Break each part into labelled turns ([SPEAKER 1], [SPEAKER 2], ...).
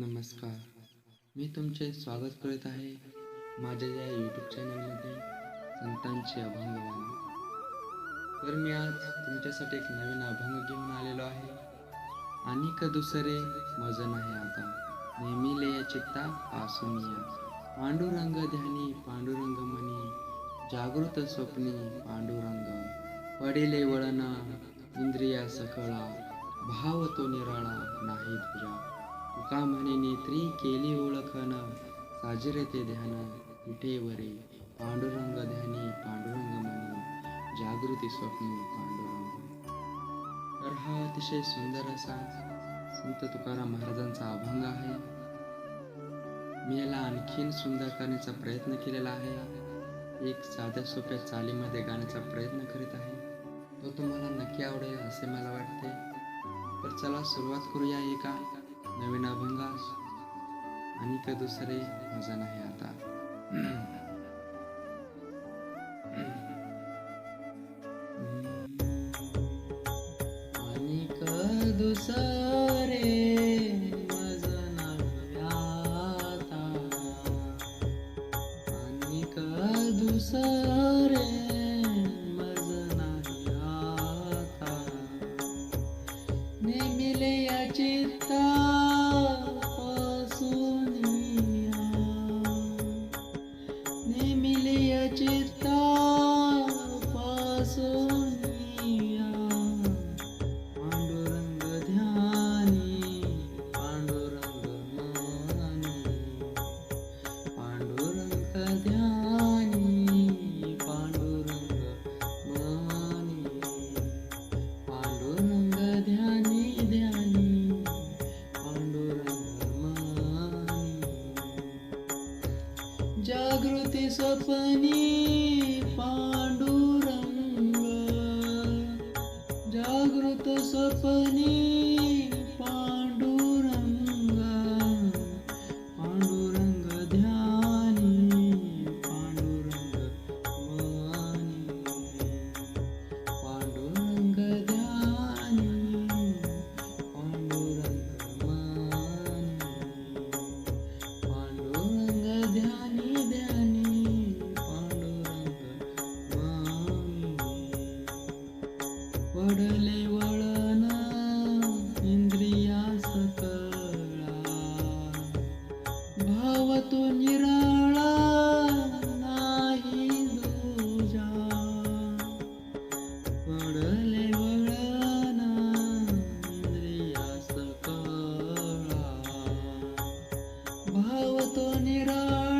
[SPEAKER 1] नमस्कार. मी तुमचे स्वागत करत आहे माझ्या या यूट्यूब चॅनलमध्ये संतांचे अभंग तर मी आज तुमच्यासाठी एक नवीन अभंग घेऊन आलेलो आहे. आणि का दुसरे मजन नाही आता. नेहमी लय चित्ता पासून या. पांडुरंग ध्यानी पांडुरंग मनी. जागृत स्वप्नी पांडुरंग. पडिले वळणा इंद्रिया सकळा. भाव तो निराळा नाही तुझ्या. तुका म्हणे नेत्री केली ओळखन साजरे ते ध्यान विठेवरे पांडुरंग ध्यानी पांडुरंग म्हणे जागृती स्वप्न पांडुरंग तर हा अतिशय सुंदर असा संत तुकाराम महाराजांचा अभंग आहे. मी याला आणखीन सुंदर करण्याचा प्रयत्न केलेला आहे. एक साध्या सोप्या चालीमध्ये गाण्याचा प्रयत्न करीत आहे. तो तुम्हाला नक्की आवडेल असे मला वाटते. तर चला सुरुवात करूया एका नवीन अभंगास. आणि का दुसरे मजा नाही आता. आणि का दुसरे मजा नाही आता आणि का दुसरे जागृती स्वप्नी पांडुरंग। जागृत स्वप्नी पांडुरंग। भाव तो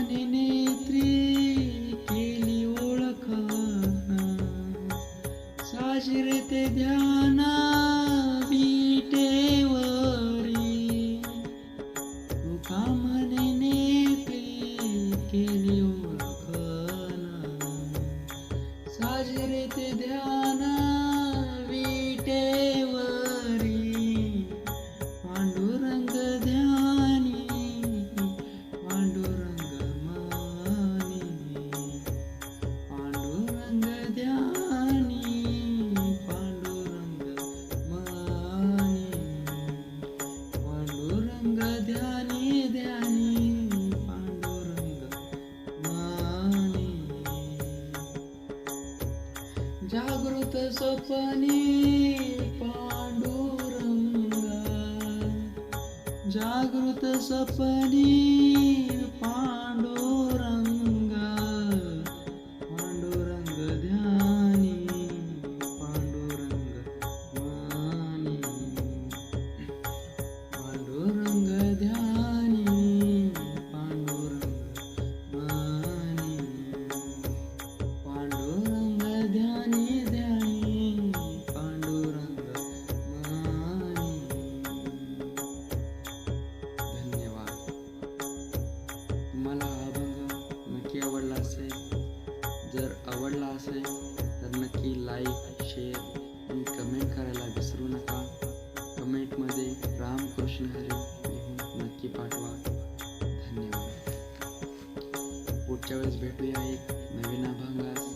[SPEAKER 1] तुका नेत्री केली ओळख. साजरे ते ध्याना बीटेवरी तुका म्हणे नेत्री केली ओळख साजरे ते ध्याना बीटे सपनी स्वप्नी पांडुरंगा जागृत सपनी पांडुरंगा असेल जर आवडला असेल तर नक्की लाईक शेअर आणि कमेंट करायला विसरू नका. कमेंटमध्ये रामकृष्ण हरी लिहून नक्की पाठवा. धन्यवाद. पुढच्या वेळेस भेटूया एक नवीन अभंगास